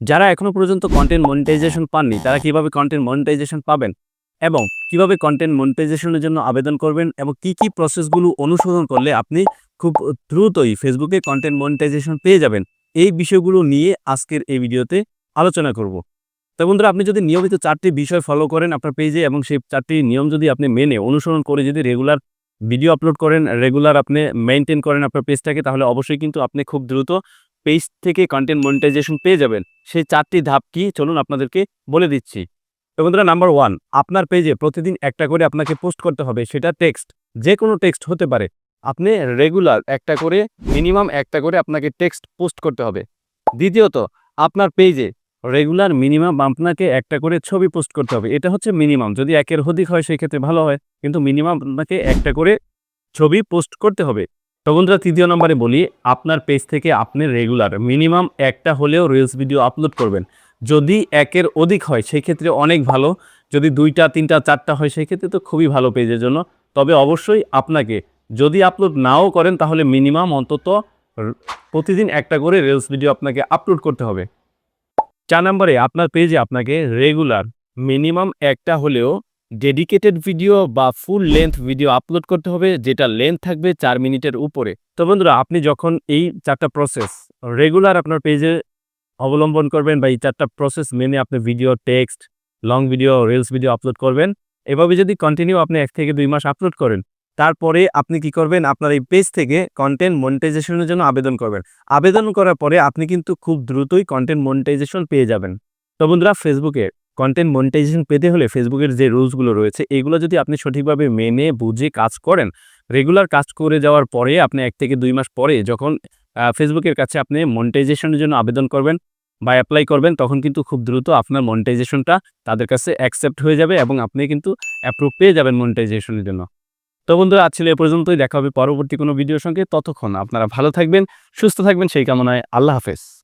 যারা এখনও পর্যন্ত কন্টেন্ট মনিটাইজেশন পাননি, তারা কীভাবে কন্টেন্ট মনিটাইজেশন পাবেন এবং কীভাবে কন্টেন্ট মনিটাইজেশনের জন্য আবেদন করবেন এবং কি কি প্রসেসগুলো অনুসরণ করলে আপনি খুব দ্রুতই ফেসবুকে কন্টেন্ট মনিটাইজেশন পেয়ে যাবেন, এই বিষয়গুলো নিয়ে আজকের এই ভিডিওতে আলোচনা করব। তো বন্ধুরা, আপনি যদি নিয়মিত চারটি বিষয় ফলো করেন আপনার পেজে এবং সেই চারটি নিয়ম যদি আপনি মেনে, অনুসরণ করে যদি রেগুলার ভিডিও আপলোড করেন রেগুলার আপনি মেনটেন করেন আপনার পেজটাকে তাহলে অবশ্যই কিন্তু আপনি খুব দ্রুত পেজ থেকে কন্টেন্ট মনিটাইজেশন পেয়ে যাবেন। সেই চারটি ধাপ কি? চলুন আপনাদেরকে বলে দিচ্ছি। তো বন্ধুরা নাম্বার ওয়ান আপনার পেজে প্রতিদিন একটা করে আপনাকে পোস্ট করতে হবে। সেটা টেক্সট যে কোনো টেক্সট হতে পারে। আপনি রেগুলার একটা করে মিনিমাম একটা করে আপনাকে টেক্সট পোস্ট করতে হবে। দ্বিতীয়ত, আপনার পেজে রেগুলার মিনিমাম আপনাকে একটা করে ছবি পোস্ট করতে হবে। এটা হচ্ছে মিনিমাম যদি একের অধিক হয় সেই ক্ষেত্রে ভালো হয়। কিন্তু মিনিমাম আপনাকে একটা করে ছবি পোস্ট করতে হবে। তো বন্ধুরা, তৃতীয় নম্বরে বলি, আপনার পেজ থেকে আপনি রেগুলার মিনিমাম একটা হলেও রিলস ভিডিও আপলোড করবেন। যদি একের অধিক হয়, সেই ক্ষেত্রে অনেক ভালো। যদি দুইটা, তিনটা, চারটা হয়, সেই ক্ষেত্রে তো খুবই ভালো পেজের জন্য। তবে অবশ্যই আপনাকে যদি আপলোড নাও করেন, তাহলে মিনিমাম অন্তত প্রতিদিন একটা করে রিলস ভিডিও আপনাকে আপলোড করতে হবে। চার নম্বরে, আপনার পেজে আপনাকে রেগুলার মিনিমাম একটা হলেও ডেডিকেটেড ভিডিও বা ফুল লেন্থ ভিডিও আপলোড করতে হবে, যেটা লেন্থ থাকবে চার মিনিটের উপরে। তো বন্ধুরা, আপনি যখন এই চারটা প্রসেস রেগুলার আপনার পেজে অবলম্বন করবেন বা এই চারটা প্রসেস মেনে আপনি video text long video reels video upload করবেন, এভাবে যদি কন্টিনিউ আপনি এক থেকে দুই মাস আপলোড করেন, তারপরে আপনি কি করবেন? আপনার এই পেজ থেকে কন্টেন্ট মনিটাইজেশনের জন্য আবেদন করবেন। আবেদন করার পরে আপনি কিন্তু খুব দ্রুতই কন্টেন্ট মনিটাইজেশন পেয়ে যাবেন। তো বন্ধুরা ফেসবুকে কন্টেন্ট মনিটাইজেশন পেতে হলে ফেসবুকের যে রুলসগুলো রয়েছে, এগুলো যদি আপনি সঠিকভাবে মেনে বুঝে কাজ করেন রেগুলার কাজ করে যাওয়ার পরে আপনি এক থেকে দুই মাস পরে যখন ফেসবুকের কাছে আপনি মনিটাইজেশনের জন্য আবেদন করবেন বা অ্যাপ্লাই করবেন, তখন কিন্তু খুব দ্রুত আপনার মনিটাইজেশনটা তাদের কাছে অ্যাকসেপ্ট হয়ে যাবে এবং আপনি কিন্তু অ্যাপ্রুভ পেয়ে যাবেন মনিটাইজেশনের জন্য। তো বন্ধুরা, আজ এ পর্যন্তই। দেখা হবে পরবর্তী কোনো ভিডিওর সঙ্গে। ততক্ষণ আপনারা ভালো থাকবেন, সুস্থ থাকবেন। সেই কামনায় আল্লাহ হাফেজ।